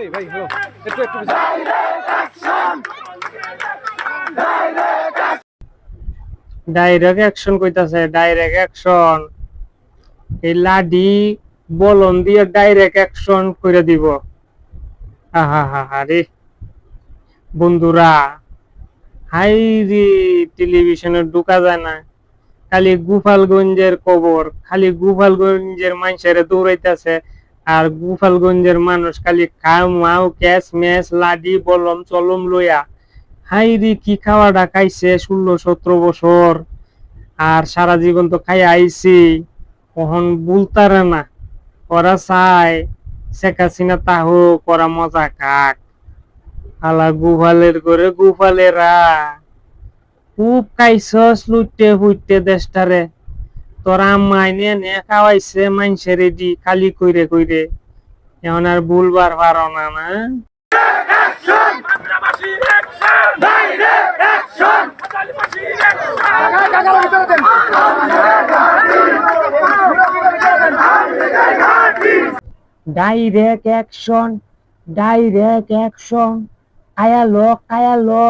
এই ভাই হ্যালো একটু একটু ডাইরেক্ট অ্যাকশন কইতাছে ডাইরেক্ট অ্যাকশন এই লাডি বলন দিয়ে ডাইরেক্ট অ্যাকশন করে দিব। আহা হা হা রে। বন্ধুরা হাই রে টেলিভিশনে ঢুকা যায় না। খালি গোপালগঞ্জের কবর খালি গোপালগঞ্জের মানুষের দৌড়াইতেছে। আর গোপালগঞ্জের মানুষ খালি খাও ক্যাশ ম্যাচ, লাডি, বলম, চলম লইয়া। হাই রে, কি খাওয়াটা খাইছে ষোলো, সতেরো বছর? আর সারা জীবন তো খাই আইছি। কখন বুলতারে না, ওরা চাই শেখ হাসিনা তাহো করা মজা খাক। আলা গুফালের করে গুফালেরা খুব খাইছস লুটতে ফুটতে দেশটারে। তোরা আম্মাই নিয়ে নিয়ে খাওয়াইছে মানুষের রেডি খালি কইরে কইরে। এখন আর ভুলবার পারো না না? ডাইরেক্ট অ্যাকশন ডাইরেক্ট অ্যাকশন খায়ালো খায়ালো।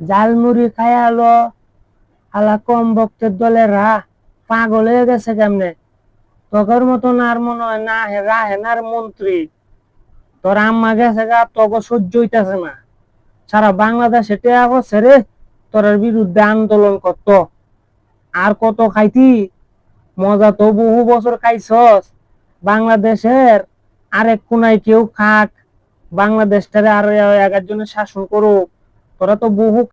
জালমুড়ি খায়ালো। আলা কম ভক্তের দলেরা। পাগল হয়ে গেছে কেমনে? তগর মতন আর মনে হয় না হে রাহেনার মন্ত্রী। তোর আম্মা গেছে গা, তগ সহ্য হইতাছে না। সারা বাংলাদেশে টেয়া করছে রে তোর বিরুদ্ধে আন্দোলন করত। আর কত খাইতি? মজা তো বহু বছর খাইছস। বাংলাদেশের আরেক কোনায় কেউ খাক, বাংলাদেশটারে আর একজনের শাসন করুক। তোরা তো বহু